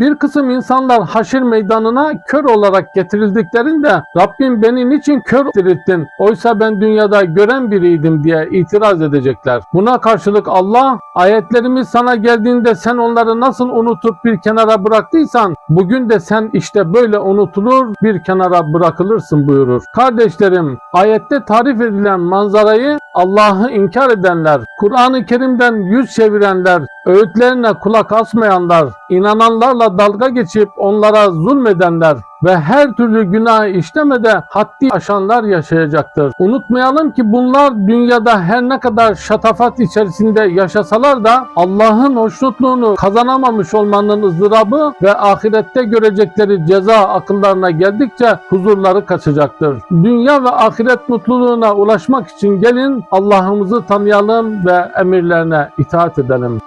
Bir kısım insanlar haşir meydanına kör olarak getirildiklerinde Rabbim beni niçin kör dirilttin? Oysa ben dünyada gören biriydim diye itiraz edecekler. Buna karşılık Allah ayetlerimiz sana geldiğinde sen onları nasıl unutup bir kenara bıraktıysan bugün de sen işte böyle unutulur bir kenara bırakılırsın buyurur. Kardeşlerim ayette tarif edilen manzarayı Allah'ı inkar edenler, Kur'an-ı Kerim'den yüz çevirenler, öğütlerine kulak asmayanlar, inananlarla dalga geçip onlara zulmedenler ve her türlü günah işlemede haddi aşanlar yaşayacaktır. Unutmayalım ki bunlar dünyada her ne kadar şatafat içerisinde yaşasalar da Allah'ın hoşnutluğunu kazanamamış olmanın ızdırabı ve ahirette görecekleri ceza akıllarına geldikçe huzurları kaçacaktır. Dünya ve ahiret mutluluğuna ulaşmak için gelin Allah'ımızı tanıyalım ve emirlerine itaat edelim.